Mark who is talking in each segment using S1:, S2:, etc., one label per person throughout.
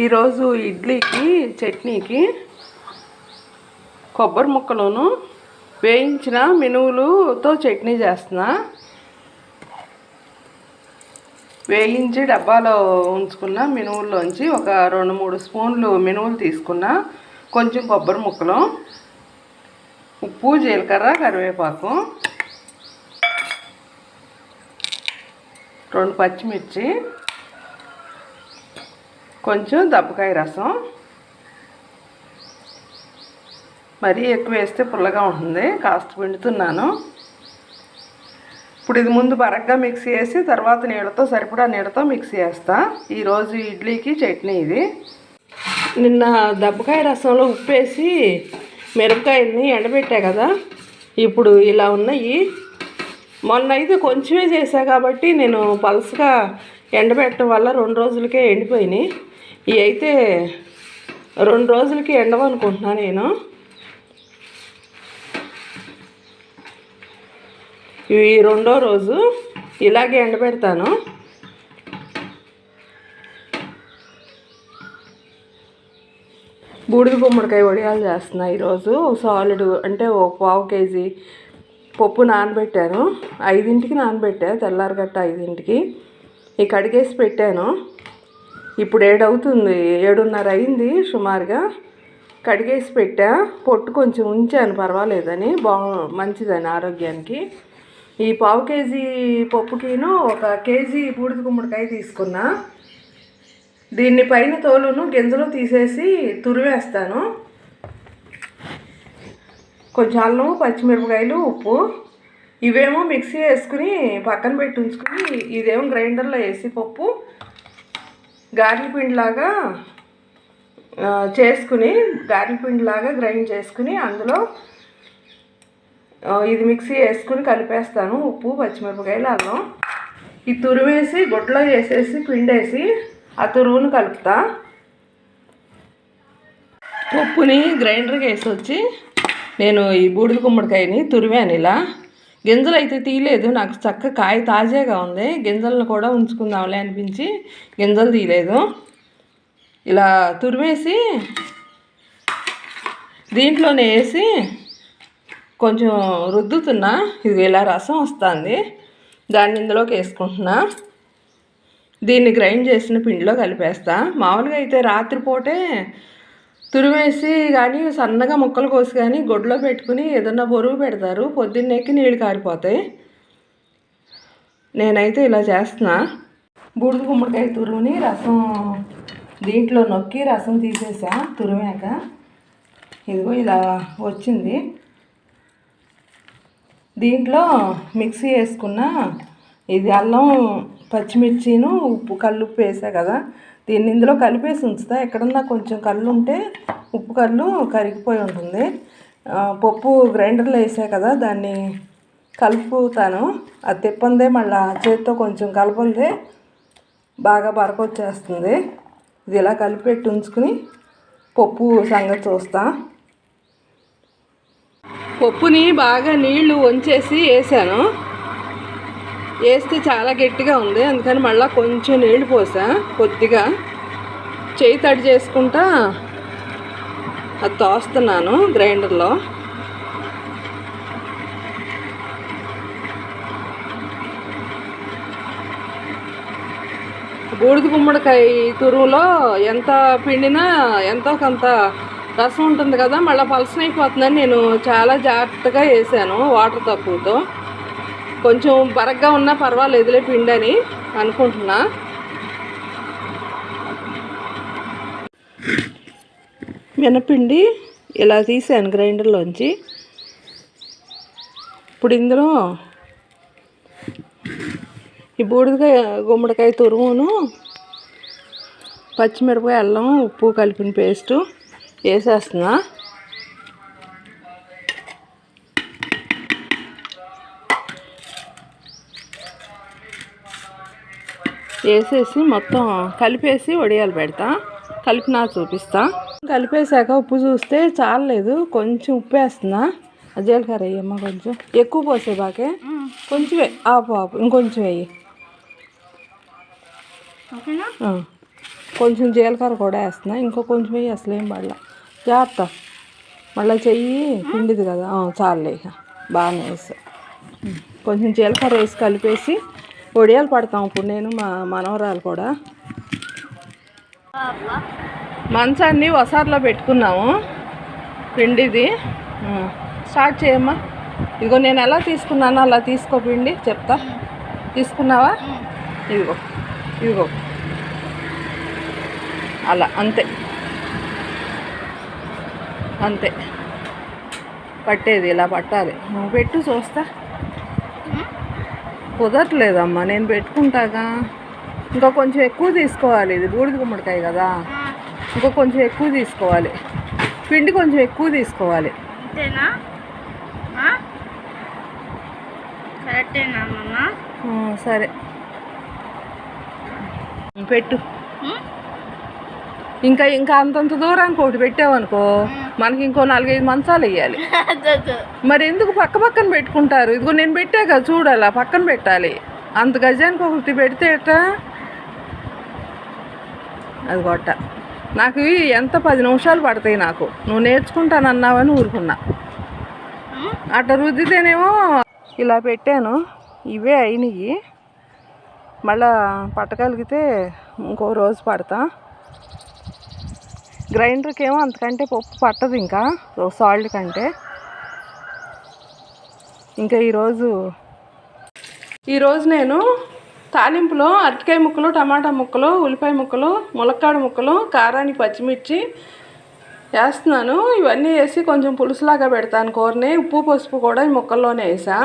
S1: ఈరోజు ఇడ్లీకి చట్నీకి కొబ్బరి ముక్కలను వేయించిన మినువులుతో చట్నీ చేస్తున్నా. వేయించి డబ్బాలో ఉంచుకున్న మినువుల్లోంచి ఒక రెండు మూడు స్పూన్లు మినువులు తీసుకున్నా. కొంచెం కొబ్బరి ముక్కలు ఉప్పు జీలకర్ర కరివేపాకు రెండు పచ్చిమిర్చి కొంచెం దబ్బకాయ రసం. మరీ ఎక్కువ వేస్తే పుల్లగా ఉంటుంది. కాస్త పిండుతున్నాను. ఇప్పుడు ఇది ముందు బరగ్గా మిక్సీ చేసి తర్వాత నీళ్ళతో సరిపడా నీళ్ళతో మిక్సీ చేస్తా. ఈరోజు ఇడ్లీకి చట్నీ ఇది. నిన్న దబ్బకాయ రసంలో ఉప్పేసి మిరపకాయల్ని ఎండబెట్టా కదా. ఇప్పుడు ఇలా ఉన్నాయి. మొన్న అయితే కొంచెమే చేశా కాబట్టి నేను పలసగా ఎండబెట్టడం వల్ల రెండు రోజులకే ఎండిపోయినాయి. ఇవి అయితే రెండు రోజులకి ఎండవనుకుంటున్నా నేను. ఇవి రెండో రోజు ఇలాగే ఎండబెడతాను బూడిద గుమ్మడికాయ వడియాలు చేస్తున్నా ఈరోజు. సాలిడ్ అంటే ఒక పావు కేజీ పప్పు నానబెట్టాను. ఐదింటికి నానబెట్టా తెల్లారగట్ట ఐదింటికి. ఈ కడిగేసి పెట్టాను. ఇప్పుడు ఏడవుతుంది. ఏడున్నర అయింది సుమారుగా. కడిగేసి పెట్టా. పొట్టు కొంచెం ఉంచాను పర్వాలేదని. బా మంచిదని ఆరోగ్యానికి. ఈ పావు కేజీ పప్పుకిను ఒక కేజీ బూడిద గుమ్మడికాయ తీసుకున్నా. దీన్ని పైన తోలును గింజలు తీసేసి తురివేస్తాను కొంచెం అల్లం పచ్చిమిరపకాయలు ఉప్పు. ఇవేమో మిక్సీ వేసుకుని పక్కన పెట్టి ఉంచుకుని ఇదేమో గ్రైండర్లో వేసి పప్పు. గారెల పిండిలాగా చేసుకుని గారెల పిండిలాగా గ్రైండ్ చేసుకుని అందులో ఇది మిక్సీ వేసుకుని కలిపేస్తాను. ఉప్పు పచ్చిమిరపకాయలు అల్లం. ఈ తురివేసి గుడ్లో వేసేసి పిండేసి ఆ తురువును కలుపుతా. ఉప్పుని గ్రైండర్కి వేసి వచ్చి నేను ఈ బూడిద గుమ్మడికాయని తురివాను ఇలా. గింజలు అయితే తీయలేదు. నాకు చక్క కాయ తాజాగా ఉంది. గింజలను కూడా ఉంచుకుందాంలే అనిపించి గింజలు తీయలేదు. ఇలా తురిమేసి దీంట్లోనే వేసి కొంచెం రుద్దుతున్నా. ఇది ఇలా రసం వస్తుంది. దాన్ని ఇందులోకి వేసుకుంటున్నా. దీన్ని గ్రైండ్ చేసిన పిండిలో కలిపేస్తా. మామూలుగా అయితే రాత్రిపూటే తురిమేసి కానీ సన్నగా ముక్కలు కోసి కానీ గొడ్లో పెట్టుకుని ఏదన్నా బరువు పెడతారు పొద్దున్నేకి నీళ్ళు కారిపోతాయి. నేనైతే ఇలా చేస్తున్నా. బూడిద గుమ్మడికాయ తురుముని రసం దీంట్లో నొక్కి రసం తీసేసా తురిమాక. ఇదిగో ఇలా వచ్చింది. దీంట్లో మిక్సీ వేసుకున్న ఇది అల్లం పచ్చిమిర్చిను ఉప్పు కల్లుప్పు వేసా కదా. దీన్ని ఇందులో కలిపేసి ఉంచుతా. ఎక్కడన్నా కొంచెం కళ్ళు ఉంటే ఉప్పు కళ్ళు కరిగిపోయి ఉంటుంది. పప్పు గ్రైండర్లో వేసా కదా దాన్ని కలుపుతాను. అది తిప్పందే మళ్ళీ చేతితో కొంచెం కలపందే బాగా బరకొచ్చేస్తుంది. ఇది ఇలా కలిపెట్టి ఉంచుకుని పప్పు సంగతి చూస్తా. పప్పుని బాగా నీళ్ళు వంచేసి వేసాను. వేస్తే చాలా గట్టిగా ఉంది. అందుకని మళ్ళీ కొంచెం నీళ్ళు పోసా. కొద్దిగా చేయి తడి చేసుకుంటా అది తోస్తున్నాను గ్రైండర్లో. బూడిద గుమ్మడికాయ తురువులో ఎంత పిండినా ఎంతో కొంత రసం ఉంటుంది కదా మళ్ళీ పలసనైపోతుందని నేను చాలా జాగ్రత్తగా వేసాను వాటర్ తక్కువతో కొంచెం బరగ్గా ఉన్నా పర్వాలేదులే పిండి అని అనుకుంటున్నా. మినపిండి ఇలా తీసాను గ్రైండర్లోంచి. ఇప్పుడు ఇందులో ఈ బూడిదకాయ గుమ్మడికాయ తురుమును పచ్చిమిరపకాయ అల్లం ఉప్పు కలిపిన పేస్టు వేసేస్తున్నా. వేసేసి మొత్తం కలిపేసి వడియాలు పెడతా. కలిపినా చూపిస్తా. కలిపేశాక ఉప్పు చూస్తే చాలలేదు. కొంచెం ఉప్పు వేస్తున్నా. జీలకర్ర వేయమ్మ కొంచెం. ఎక్కువ పోసే బాకే. కొంచెం ఆపు ఆపు. ఇంకొంచెం వేయి. కొంచెం జీలకర్ర కూడా వేస్తున్నా. ఇంకో కొంచెం వేయి. అసలు ఏం పడలా. జాగ్రత్త. మళ్ళీ చెయ్యి పిండిది కదా. ఆ, చాలులే ఇక. బాగానే వేసా. ఉమ్. కొంచెం జీలకర్ర వేసి కలిపేసి ఒడియాలు పడతాం. ఇప్పుడు నేను మా మనవరాలు కూడా. మంచాన్ని వసార్లో పెట్టుకున్నాము. పిండిది. స్టార్ట్ చేయమ్మా. ఇదిగో నేను ఎలా తీసుకున్నానో అలా తీసుకో పిండి. చెప్తా. తీసుకున్నావా? ఇదిగో ఇదిగో. అలా అంతే. అంతే. పట్టేది ఇలా పట్టాలి. నువ్వు పెట్టు చూస్తా. కుదరట్లేదమ్మా నేను పెట్టుకుంటాగా. ఇంకా కొంచెం ఎక్కువ తీసుకోవాలి ఇది బూడిద గుమ్మడికాయ కదా. ఇంకా కొంచెం ఎక్కువ తీసుకోవాలి. పిండి కొంచెం ఎక్కువ తీసుకోవాలి. సరే. పెట్టు. ఇంకా ఇంకా అంతంత దూరానికి ఒకటి పెట్టావనుకో. మనకి ఇంకో నాలుగైదు మంచాలు వేయాలి. మరి ఎందుకు పక్క పక్కన పెట్టుకుంటారు? ఇదిగో నేను పెట్టా కదా చూడాలి పక్కన పెట్టాలి. అంత గజానికి ఒకటి పెడితే ఎట్టా? అది కొట్ట నాకు ఎంత పది నిమిషాలు పడతాయి నాకు. నువ్వు నేర్చుకుంటానన్నావని ఊరుకున్నా. అట్లా రుద్దితేనేమో ఇలా పెట్టాను. ఇవే అయినాయి. మళ్ళా పట్టగలిగితే ఇంకో రోజు పడతా. గ్రైండర్కి ఏమో అంతకంటే పప్పు పట్టదు ఇంకా. సాల్ట్ కంటే. ఇంకా ఈరోజు ఈరోజు నేను తాలింపులో అరటికాయ ముక్కలు టమాటా ముక్కలు ఉల్లిపాయ ముక్కలు ములక్కాడ ముక్కలు కారానికి పచ్చిమిర్చి వేస్తున్నాను. ఇవన్నీ వేసి కొంచెం పులుసులాగా పెడతాను కూరని. ఉప్పు పసుపు కూడా ఈ ముక్కల్లోనే వేసా.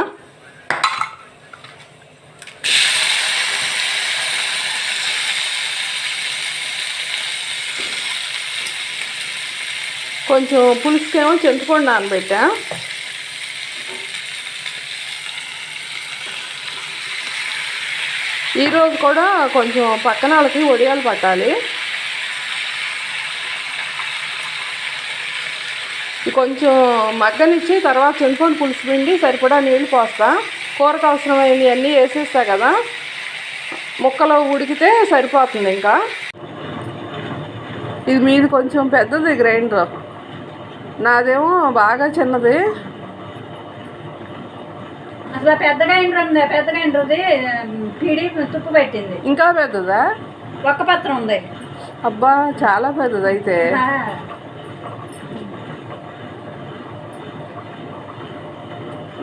S1: కొంచెం పులుసుకేమో చింతపండు నానబెట్టా. ఈరోజు కూడా కొంచెం పక్కన వాళ్ళకి వడియాలు పట్టాలి. కొంచెం మగ్గనిచ్చి తర్వాత చింతపండు పులుసు పిండి సరిపడా నీళ్ళు పోస్తా. కూరకు అవసరమైనవి అన్నీ వేసేస్తా కదా. ముక్కలు ఉడికితే సరిపోతుంది ఇంకా. ఇది మీది కొంచెం పెద్దది గ్రైండర్. నాదేమో బాగా చిన్నది.
S2: అసలు పెద్ద గ్రైండర్ ఉంది పెద్ద గ్రైండర్ది పిడి తుప్పు పెట్టింది.
S1: ఇంకా పెద్దదా?
S2: ఒక్క పత్రం ఉంది.
S1: అబ్బా చాలా పెద్దది అయితే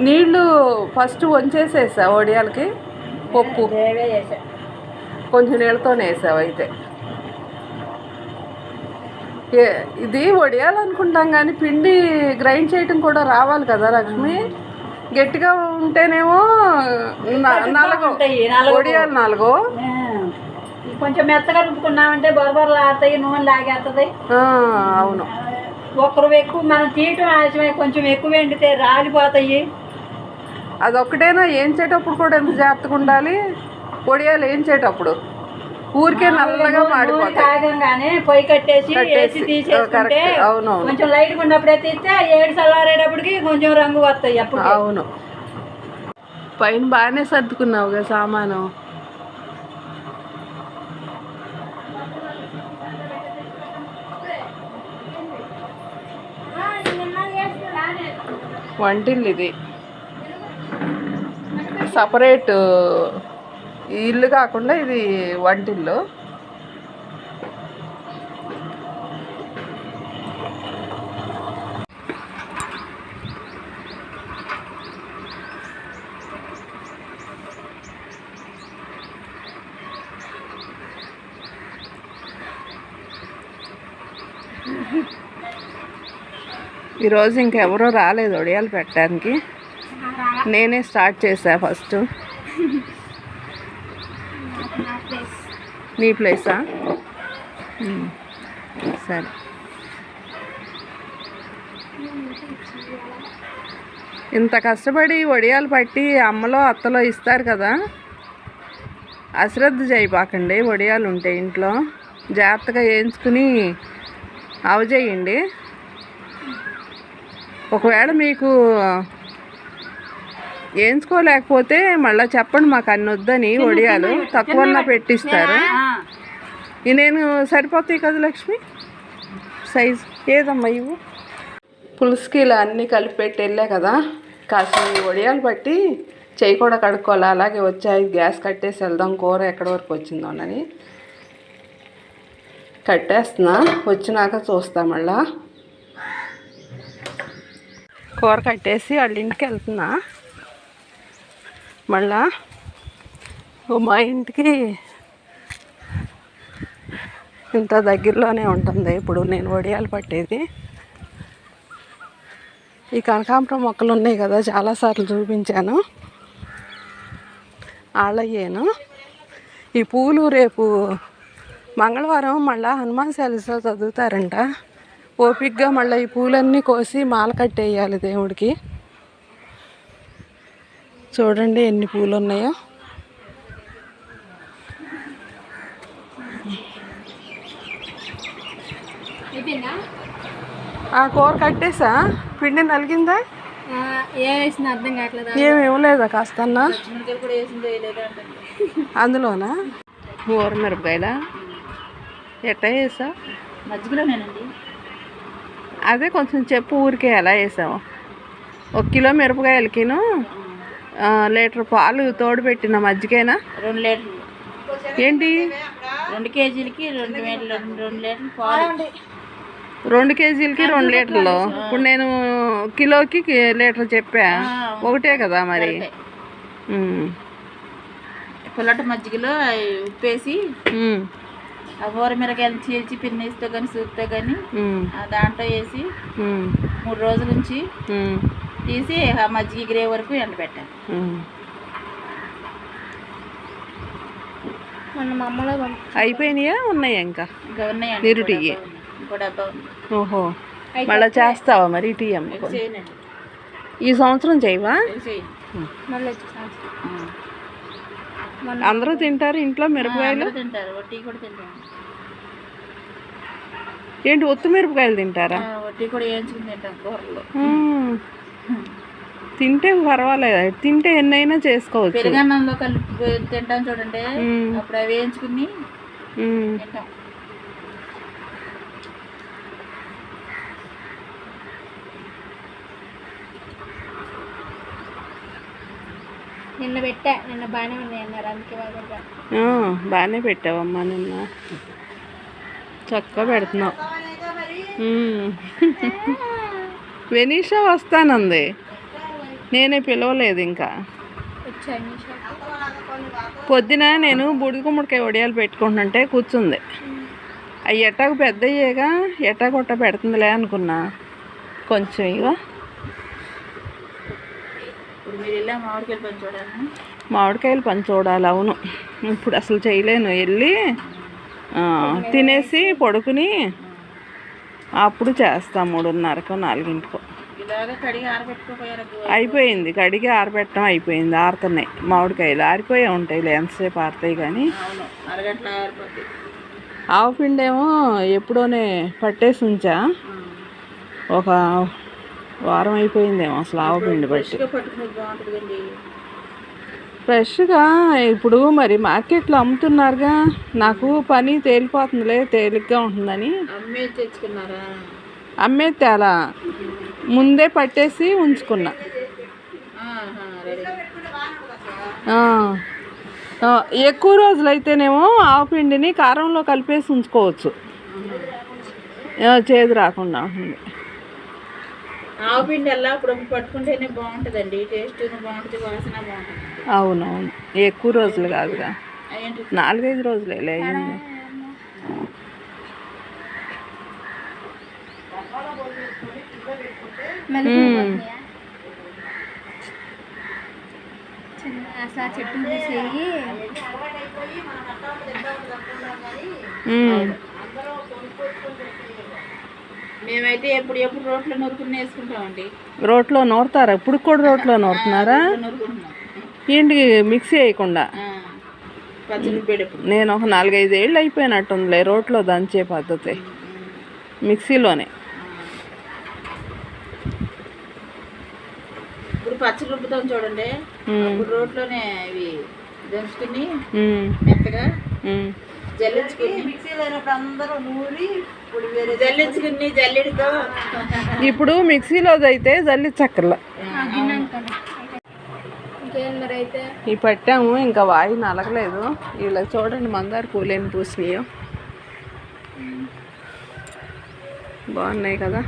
S1: నీళ్ళు ఫస్ట్ వంచేసేసా వడియాలకి పప్పు. కొంచెం నీళ్ళతోనే వేసావు అయితే ఇది వడియాలు అనుకుంటాం కానీ పిండి గ్రైండ్ చేయటం కూడా రావాలి కదా లక్ష్మి? గట్టిగా ఉంటేనేమో నలుగు. వడియాలు నాలుగు.
S2: కొంచెం మెత్తగా రుబ్బుకున్నామంటే బొరబొరలు ఆడతాయి నూనె లాగేస్తుంది
S1: అవును.
S2: ఒకరు ఎక్కువ మనం తీయటం ఆలస్యమై కొంచెం ఎక్కువ ఎండితే రాలిపోతాయి.
S1: అదొక్కటేనా? ఏంచేటప్పుడు కూడా ఎంత జాగ్రత్తగా ఉండాలి? వడియాలు ఏంచేటప్పుడు ఊరికే నల్లగా మాడిపోతాయి.
S2: పొయ్యి కట్టేసి వేసి తీసేసుకుంటే
S1: అవునవును.
S2: కొంచెం లైట్ ఉన్నప్పుడే తీస్తే ఏడు చల్లారేటప్పటికి కొంచెం రంగు వస్తాయి అప్పుడు
S1: అవును. పైన బాగానే సర్దుకున్నావు కదా సామాను. వంటిల్లు ఇది సపరేట్ ఇల్లు కాకుండా ఇది వంటిల్లు. ఈరోజు ఇంకెవరో రాలేదు ఒడియాలు పెట్టడానికి. నేనే స్టార్ట్ చేశా ఫస్ట్. నీ ప్లేసా? సరే. ఇంత కష్టపడి వడియాలు పట్టి అమ్మలో అత్తలో ఇస్తారు కదా? అశ్రద్ధ చేయబాకండి వడియాలు ఉంటే ఇంట్లో. జాగ్రత్తగా వేయించుకుని అవజేయండి ఒకవేళ మీకు వేయించుకోలేకపోతే మళ్ళీ చెప్పండి మాకు అన్ని వద్దని వడియాలు తక్కువన్నా పెట్టిస్తారు. నేను సరిపోతాయి కదా లక్ష్మి? సైజ్ ఏదమ్మా ఇవ్వు? పులుసుకి ఇలా అన్నీ కలిపి పెట్టి వెళ్ళా కదా. కాస్త ఈ వడియాలు పట్టి చెయ్యి కూడా కడుక్కోవాలి. అలాగే వచ్చాయి. గ్యాస్ కట్టేసి వెళ్దాం. కూర ఎక్కడి వరకు వచ్చిందోనని కట్టేస్తున్నా. వచ్చినాక చూస్తా మళ్ళా. కూర కట్టేసి వాళ్ళ ఇంటికి వెళ్తున్నా. మళ్ళా ఓ మా ఇంటికి ఇంత దగ్గరలోనే ఉంటుంది. ఇప్పుడు నేను వడియాలు పట్టేది. ఈ కనకాంబరం మొక్కలు ఉన్నాయి కదా చాలాసార్లు చూపించాను. ఆళ్ళయ్యాను. ఈ పూలు రేపు మంగళవారం మళ్ళా హనుమాన్ చాలీసా చదువుతారంట. ఓపిక్గా మళ్ళీ ఈ పూలన్నీ కోసి మాల కట్టేయాలి దేవుడికి. చూడండి ఎన్ని పూలు ఉన్నాయో ఆ కూర కట్టేసా? పిండి నలిగిందా?
S2: ఏం వేసింది అర్థం కావట్లేదు?
S1: ఏమి ఇవ్వలేదా
S2: అంటే
S1: అందులోనా? ఊర మిరపకాయలా? ఎట్టా వేసా
S2: మజ్జిగలోనేనండి.
S1: అదే కొంచెం చెప్పు ఊరికే ఎలా వేసావు ఒక కిలో మిరపకాయలకిను లీటర్ పాలు తోడు పెట్టిన మజ్జిగేనా?
S2: రెండు లీటర్లు.
S1: ఏంటి?
S2: రెండు కేజీలకి రెండు రెండు లీటర్లు పాలు.
S1: రెండు కేజీలకి రెండు లీటర్లు. ఇప్పుడు నేను కిలోకి లీటర్ చెప్పా. ఒకటే కదా మరి.
S2: పుల్లటి మజ్జిగలో ఉప్పేసి ఊర మిరకాయలు చీల్చి పిన్నేస్తో కానీ సూప్తో కానీ. దాంట్లో వేసి. మూడు రోజుల నుంచి. తీసి ఆ మజ్జిగ గ్రే వరకు అమ్మలో
S1: అయిపోయినాయా? ఉన్నాయా ఇంకా?
S2: డబ్బా ఉంది.
S1: ఓహో. మళ్ళీ చేస్తావా మరి టీ అమ్ముకో
S2: చేయనండి.
S1: ఈ సంవత్సరం చేయవా? అందరూ తింటారు ఇంట్లో మిరపకాయలు? ఏంటి ఒత్తు మిరపకాయలు తింటారా?
S2: కూడా తింటాం
S1: పర్వాలేదు. తింటే ఎన్నైనా చేసుకోవచ్చు.
S2: పెరుగన్నంలో కలిపి తింటాం చూడండి. అప్పుడు అవి వేయించుకుని. తింటాం. నిన్న పెట్టా. నిన్న బాగానే ఉన్నాయి అన్నారు అందుకే బాగా.
S1: బాగానే పెట్టావమ్మా నిన్న. చక్కగా పెడుతున్నావు. వెనీషా వస్తానంది. నేనే పిలవలేదు ఇంకా. పొద్దున నేను బుడిది గుమ్మడికాయ వడియాలు పెట్టుకుంటుంటే కూర్చుంది. అవి ఎట్టాకు పెద్దయ్యేగా ఎట్టా కొట్ట పెడుతుందిలే అనుకున్నా. కొంచెం
S2: వెళ్ళా మామిడికాయలు పని చూడాలి?
S1: అవును. ఇప్పుడు అసలు చేయలేను. వెళ్ళి తినేసి పడుకుని అప్పుడు చేస్తాం మూడున్నరకో నాలుగింటికో. అయిపోయింది. కడిగి ఆరబెట్టడం అయిపోయింది. ఆరుతున్నాయి. మామిడికాయలు ఆరిపోయే ఉంటాయి. ఎంతసేపు ఆరుతాయి కానీ. ఆవు పిండేమో ఎప్పుడోనే పట్టేసి ఉంచా. ఒక వారం అయిపోయిందేమో అసలు ఆవు పిండి పట్టి.
S2: ఫ్రెష్గా
S1: ఇప్పుడు మరి మార్కెట్లో అమ్ముతున్నారుగా. నాకు పని తేలిపోతుందిలే తేలిగ్గా ఉంటుందని.
S2: అమ్మే తెచ్చుకున్నారా?
S1: అమ్మే తేలా. ముందే పట్టేసి ఉంచుకున్నా. ఎక్కువ రోజులైతేనేమో ఆవు పిండిని కారంలో కలిపేసి ఉంచుకోవచ్చు. చేదు రాకుండా ఉంటుంది.
S2: ఆవు పిండి అలా అప్పుడప్పుడు పట్టుకుంటేనే బాగుంటుందండి. టేస్ట్ బాగుంటుంది వాసన బాగుంటుంది.
S1: అవునవును. ఎక్కువ రోజులు కాదుగా. నాలుగైదు రోజులే అయింది మ్మ్.
S2: అసలు చెట్టు తీసేయి.
S1: మ్మ్.
S2: మేమైతే ఎప్పుడు ఎప్పుడు రోట్లో నూరుకుని వేసుకుంటామండి.
S1: రోట్లో నూరుతారా? ఇప్పుడు కూడా రోట్లో నూరుతున్నారా?
S2: నూరుకుంటున్నాం.
S1: ఏంటి మిక్సీ వేయకుండా నేను ఒక నాలుగైదు ఏళ్ళు అయిపోయినట్టుందిలే రోట్లో దంచే పద్ధతి. మిక్సీలోనే.
S2: ఇప్పుడు రుబ్బుతాం చూడండి. రోట్లోనే ఇవి దంచుకుని. మెత్తగా. జల్లించుకుని జల్లెడితో
S1: ఇప్పుడు మిక్సీలో అయితే
S3: అయితే
S1: ఈ పెట్టాము ఇంకా వాయి నలగలేదు. వీళ్ళకి చూడండి మందార పూలేని పూసినాయో. బాగున్నాయి కదా?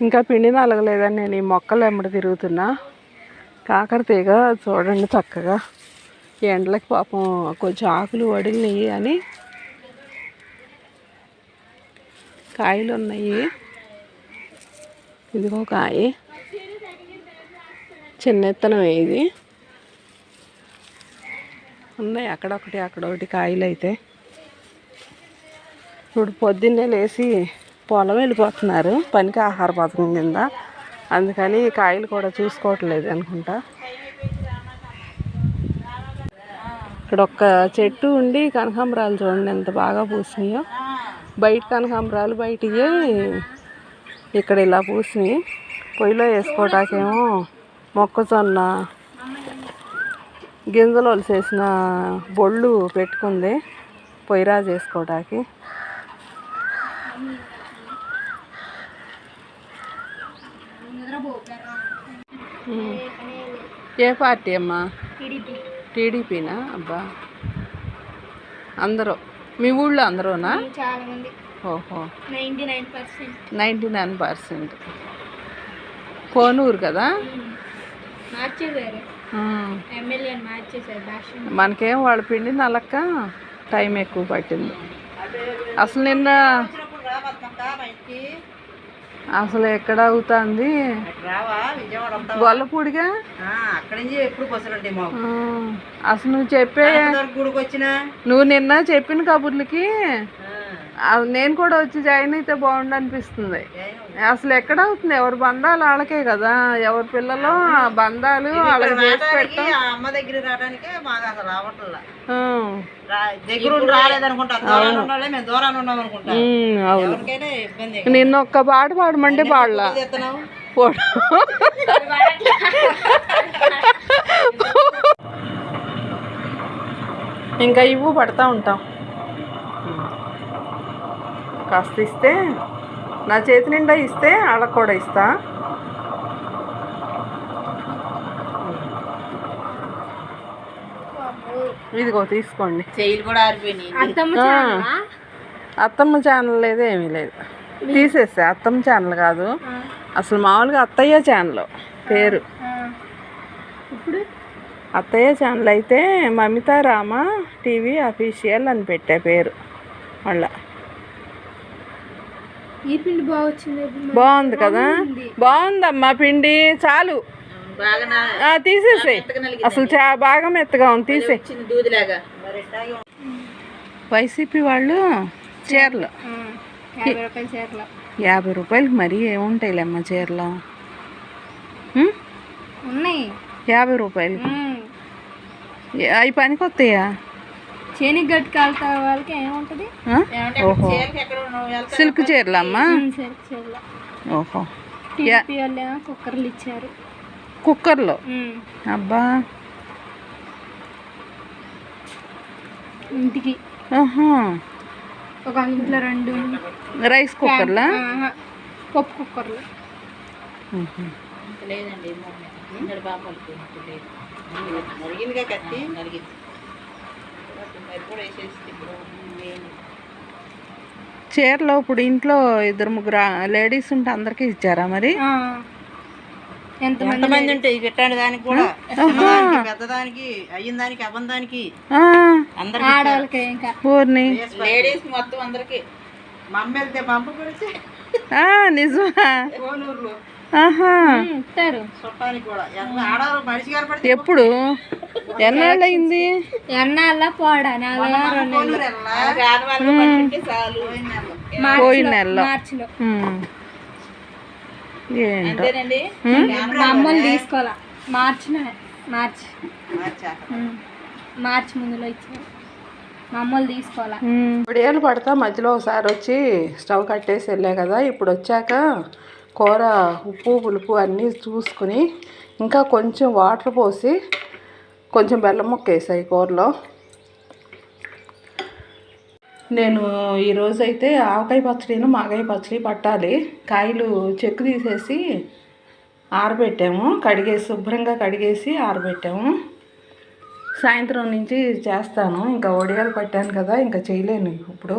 S3: ఇంకేం
S1: పిండి నలగలేదని నేను ఈ మొక్కలు ఎమ్మడి తిరుగుతున్నా. కాకర తీగ చూడండి చక్కగా. ఈ ఎండలకి పాపం కొంచెం ఆకులు వడిలినాయి అని. కాయలు ఉన్నాయి ఇదిగో కాయ చిన్న ఎత్తనం ఇది. ఉన్నాయి అక్కడొకటి అక్కడొకటి కాయలు అయితే. ఇప్పుడు పొద్దున్నే లేచి పొలం వెళ్ళిపోతున్నారు. పనికి ఆహార పథకం కింద. అందుకని కాయలు కూడా చూసుకోవట్లేదు అనుకుంటా. ఇక్కడ ఒక్క చెట్టు ఉండి కనకాంబరాలు చూడండి ఎంత బాగా పూసినాయో. బయట కనకాంబరాలు బయటికి ఇక్కడ ఇలా పూసినాయి పొయ్యిలో వేసుకోవటాకేమో మొక్కజొన్న గింజలు వలిసేసిన బొళ్ళు పెట్టుకుంది పొయ్యిరా చేసుకోవటానికి. ఏ పార్టీ అమ్మా?
S3: టీడీపీ.
S1: టీడీపీనా? అబ్బా. అందరూ. మీ ఊళ్ళో అందరూనా?
S3: చాలా మంది
S1: ఓహో.
S3: Ninety nine percent.
S1: Ninety nine percent. Konuru కదా?
S3: మార్చేశారు. మార్చేశారు
S1: మనకేం వాళ్ళ పిండి నలక్క? టైం ఎక్కువ పట్టింది. అసలు నిన్న అసలు ఎక్కడ అవుతుంది? గొల్లపూడిగా? అసలు నువ్వు చెప్పే నువ్వు నిన్న చెప్పిన కబుర్లకి? నేను కూడా వచ్చి జాయిన్ అయితే బాగుండు అనిపిస్తుంది అసలు ఎక్కడ అవుతుంది? ఎవరి బంధాలు వాళ్ళకే కదా. ఎవరి పిల్లలు ఆ బంధాలు వాళ్ళకి చేసి పెట్ట
S2: ఆ అమ్మ దగ్గర రావడానికే మాకు అసలు రావట్లా.
S1: అవును. నిన్న ఒక్క పాట పాడమంటే పాడలా. ఇంకా ఇవ్వు పడతా ఉంటాం. కాస్త ఇస్తే నా చేతి నిండా ఇస్తే వాళ్ళకి కూడా ఇస్తా. ఇదిగో తీసుకోండి.
S3: అత్తమ్మ
S1: ఆ.
S3: ఛానలా?
S1: అత్తమ్మ ఛానల్ లేదు ఏమీ లేదు. తీసేస్తే అత్తమ్మ ఛానల్ కాదు. అసలు మామూలుగా అత్తయ్య ఛానల్ పేరు.
S3: ఇప్పుడు?
S1: అత్తయ్య ఛానల్ అయితే మమిత రామ టీవీ అఫీషియల్ అని పెట్టే పేరు. మళ్ళా.
S3: ఈ పిండి బాగా వచ్చింది
S1: బాగుంది కదా? బాగుందమ్మా పిండి. చాలు. తీసేసేయ్. అసలు చా బాగా మెత్తగా ఉంది. తీసే వైసీపీ వాళ్ళు చీరలు.
S3: యాభై
S1: రూపాయలకి మరీ ఏముంటాయిలేమ్మా చీరలు?
S3: ఉన్నాయి.
S1: యాభై రూపాయలు. అవి పనికి వస్తాయా
S3: చేనికి గట్టు కాలుతా వాళ్ళకి ఏముంటది?
S1: ఓహో.
S2: ఉన్నావు? వెళ్తా.
S1: సిల్క్ చీరలు ఓహో.
S3: ఏమో కుక్కర్లు ఇచ్చారు.
S1: కుక్కర్లో. అబ్బా.
S3: ఇంటికి. ఒక ఇంట్లో రెండు
S1: రైస్ కుక్కర్లా?
S3: పప్పు కుక్కర్లు.
S2: లేదండి ఇక్కడ పాపలకి లేదు నరిగిందిగా కత్తి నరిగింది మరి కూడా వేసేసి ఇప్పుడు వేయండి.
S1: చీరలో ఇప్పుడు ఇంట్లో ఇద్దరు ముగ్గురు లేడీస్ ఉంటే అందరికీ ఇచ్చారా మరి?
S3: ఆ. ఎంతమంది
S2: ఉంటాయి ఇట్లాంటి దానికి కూడా? పెద్దదానికి అయిన దానికి అవ్వని దానికి
S1: ఆ,
S2: అందరికి
S3: ఆడవాళ్ళకి ఇంకా.
S1: ఊరిని.
S2: లేడీస్ మొత్తం అందరికి. మా అమ్మ వెళ్తే మా అమ్మ గురించి
S1: ఆ, నిజమా?
S2: కోనూరులో.
S1: ఎప్పుడు? ఎన్నాళ్ళు అయింది.
S3: ఎన్నాళ్ళ పోడా
S1: పోయిన నెలలో. ఏంటో?
S3: అమ్మని తీసుకోవాలా? మార్చి
S2: మార్చాక.
S3: ఉమ్. మార్చి ముందులో ఇచ్చారు. మా అమ్మలు తీసుకోవాలా?
S1: ఇప్పుడు ఏళ్ళు పడతా మధ్యలో ఒకసారి వచ్చి స్టవ్ కట్టేసి వెళ్ళా కదా. ఇప్పుడు వచ్చాక కూర ఉప్పు పులుపు అన్నీ చూసుకుని ఇంకా కొంచెం వాటర్ పోసి కొంచెం బెల్లం ముక్క వేసాయి కూరలో. నేను ఈరోజు అయితే ఆవకాయ పచ్చడిను మాగాయ పచ్చడి పట్టాలి. కాయలు చెక్కు తీసేసి ఆరబెట్టాము. కడిగేసి శుభ్రంగా కడిగేసి ఆరబెట్టాము. సాయంత్రం నుంచి చేస్తాను. ఇంకా వడియాలు పట్టాను కదా ఇంకా చేయలేను ఇప్పుడు.